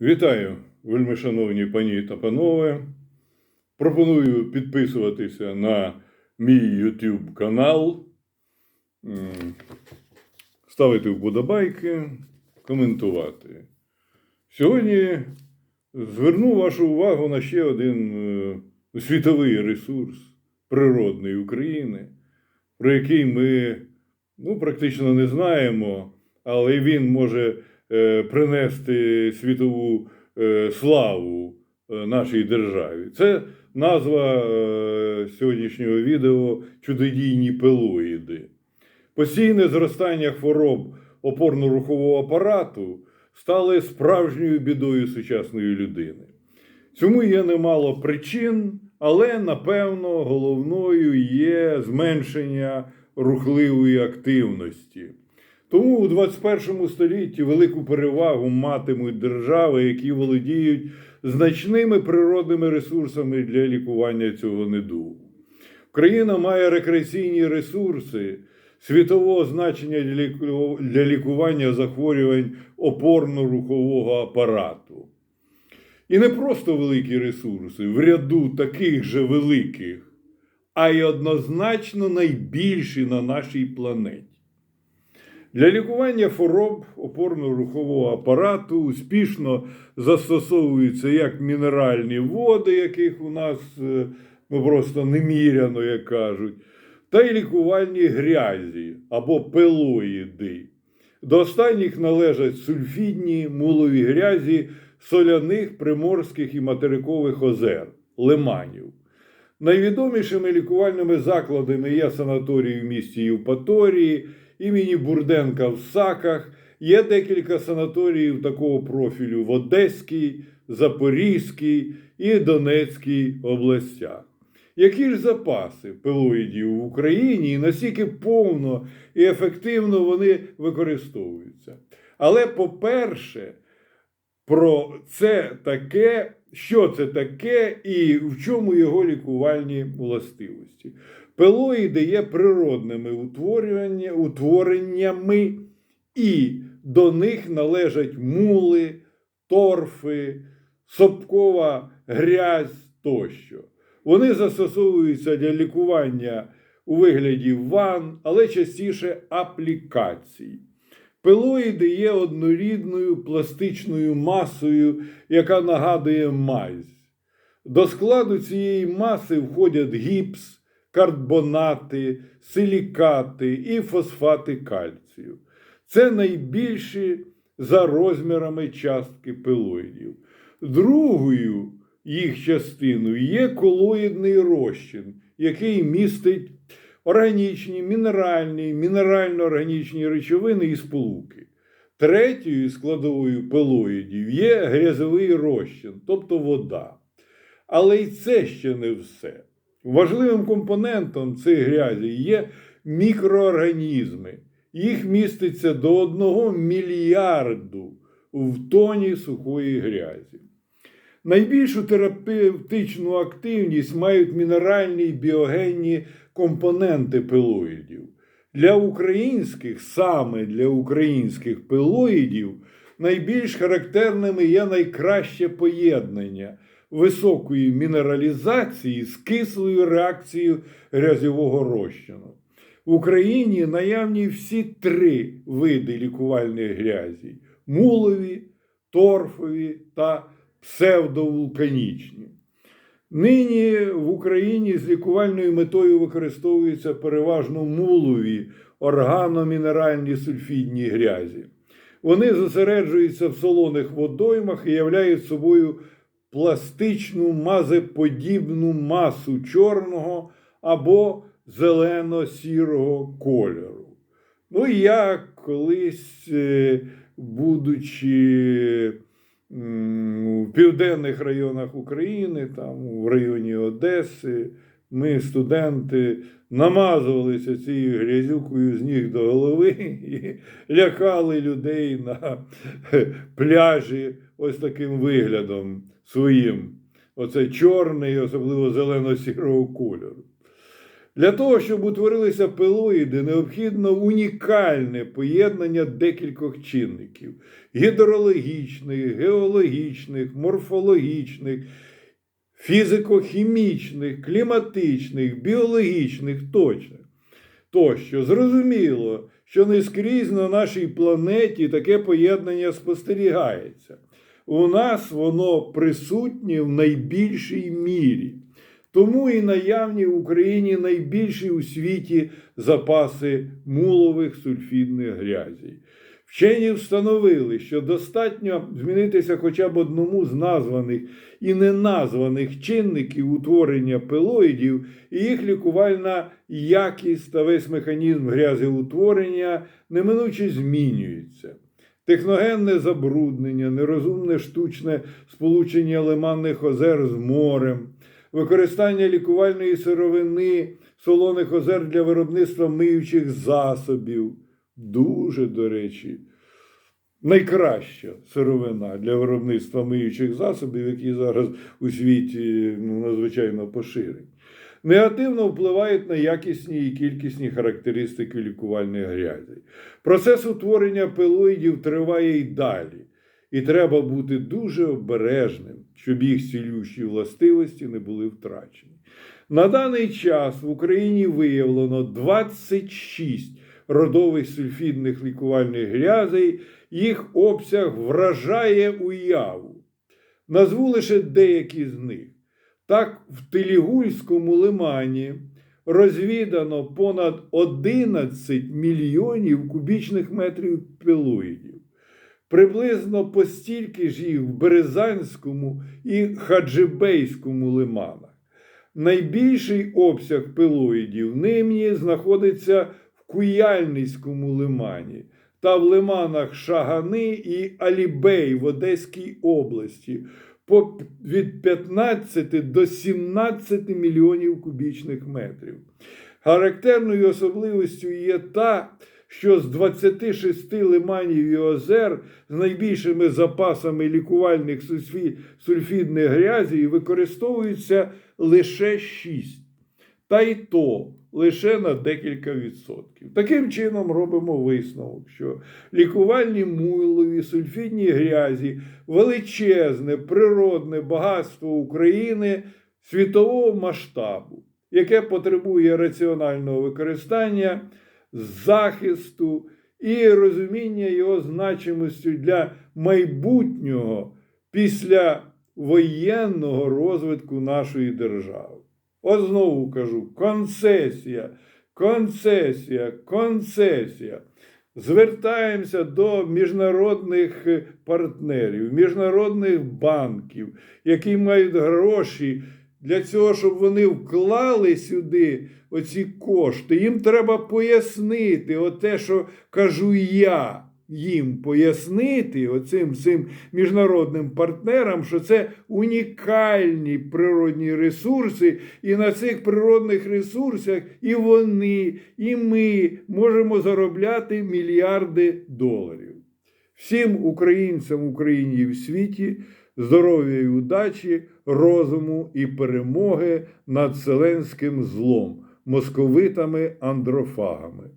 Вітаю, вельми шановні пані та панове. Пропоную підписуватися на мій YouTube канал, ставити вподобайки, коментувати. Сьогодні зверну вашу увагу на ще один е, світовий ресурс природний України, про який ми ну, практично не знаємо, але він може принести світову е, славу е, нашій державі. Це назва е, сьогоднішнього відео чудодійні пелоїди. Постійне зростання хвороб опорно-рухового апарату стали справжньою бідою сучасної людини. Цьому є немало причин, але напевно головною є зменшення рухливої активності. Тому у 21 столітті велику перевагу матимуть держави, які володіють значними природними ресурсами для лікування цього недугу. Україна має рекреаційні ресурси світового значення для лікування захворювань опорно-рухового апарату. І не просто великі ресурси в ряду таких же великих, а й однозначно найбільші на нашій планеті. Для лікування хвороб опорно-рухового апарату успішно застосовуються як мінеральні води, яких у нас е, ну, просто неміряно, як кажуть, та й лікувальні грязі або пелоїди. До останніх належать сульфідні мулові грязі соляних приморських і материкових озер лиманів. Найвідомішими лікувальними закладами є санаторії в місті Євпаторії, імені Бурденка в Саках. Є декілька санаторіїв такого профілю в Одеській, Запорізькій і Донецькій областях. Які ж запаси пелоїдів в Україні і наскільки повно і ефективно вони використовуються? Але, по-перше, про це таке, що це таке і в чому його лікувальні властивості. Пелоїди є природними утвореннями, і до них належать мули, торфи, сопкова грязь тощо. Вони застосовуються для лікування у вигляді ванн, але частіше аплікацій. Пелоїди є однорідною пластичною масою, яка нагадує мазь. До складу цієї маси входять гіпс, карбонати, силікати і фосфати кальцію. Це найбільші за розмірами частки пелоїдів. Другою їх частиною є колоїдний розчин, який містить органічні, мінеральні, мінерально-органічні речовини і сполуки. Третьою складовою пелоїдів є грязовий розчин, тобто вода. Але й це ще не все. Важливим компонентом цих грязі є мікроорганізми. Їх міститься до 1 мільярду в тоні сухої грязі. Найбільшу терапевтичну активність мають мінеральні і біогенні компоненти пелоїдів. Для українських, саме для українських пелоїдів, найбільш характерними є найкраще поєднання високої мінералізації з кислою реакцією грязьового розчину. В Україні наявні всі три види лікувальних грязі: мулові, торфові та псевдовулканічні. Нині в Україні з лікувальною метою використовуються переважно мулові органомінеральні сульфідні грязі. Вони зосереджуються в солоних водоймах і являють собою пластичну мазеподібну масу чорного або зелено-сірого кольору. Ну, я колись, е, будучи в південних районах України, там в районі Одеси, ми, студенти, намазувалися цією грязюкою з ніг до голови і лякали людей на пляжі ось таким виглядом своїм. Оце чорний, особливо зелено-сірого кольору. Для того, щоб утворилися пелоїди, необхідно унікальне поєднання декількох чинників: гідрологічних, геологічних, морфологічних, фізико-хімічних, кліматичних, біологічних точно. Тощо, зрозуміло, що не скрізь на нашій планеті таке поєднання спостерігається. У нас воно присутнє в найбільшій мірі. Тому і наявні в Україні найбільші у світі запаси мулових сульфідних грязей. Вчені встановили, що достатньо змінитися хоча б одному з названих і неназваних чинників утворення пелоїдів, і їх лікувальна якість та весь механізм грязеутворення неминуче змінюється. Техногенне забруднення, нерозумне штучне сполучення лиманних озер з морем, використання лікувальної сировини солоних озер для виробництва миючих засобів. Дуже, до речі, найкраща сировина для виробництва миючих засобів, які зараз у світі ну, надзвичайно поширені. Негативно впливають на якісні і кількісні характеристики лікувальних грязей. Процес утворення пелоїдів триває й далі, і треба бути дуже обережним, щоб їх цілющі властивості не були втрачені. На даний час в Україні виявлено 26 родових сульфідних лікувальних грязей, їх обсяг вражає уяву. Назву лише деякі з них. Так, в Телігульському лимані розвідано понад 11 мільйонів кубічних метрів пелоїдів. Приблизно по стільки ж їх в Березанському і Хаджибейському лиманах. Найбільший обсяг пелоїдів нині знаходиться в Куяльницькому лимані та в лиманах Шагани і Алібей в Одеській області по від 15 до 17 мільйонів кубічних метрів. Характерною особливістю є та, що з 26 лиманів і озер з найбільшими запасами лікувальних сульфідних грязей використовуються лише 6. Та й то лише на декілька відсотків. Таким чином робимо висновок, що лікувальні муйлові сульфідні грязі величезне природне багатство України світового масштабу, яке потребує раціонального використання, захисту і розуміння його значимості для майбутнього після воєнного розвитку нашої держави. От знову кажу: концесія, концесія, концесія. Звертаємося до міжнародних партнерів, міжнародних банків, які мають гроші для цього, щоб вони вклали сюди оці кошти. Їм треба пояснити оте, що кажу я. Їм пояснити оцим цим міжнародним партнерам, що це унікальні природні ресурси, і на цих природних ресурсах і вони, і ми можемо заробляти мільярди доларів. Всім українцям Україні і в світі здоров'я і удачі, розуму і перемоги над вселенським злом, московитами андрофагами.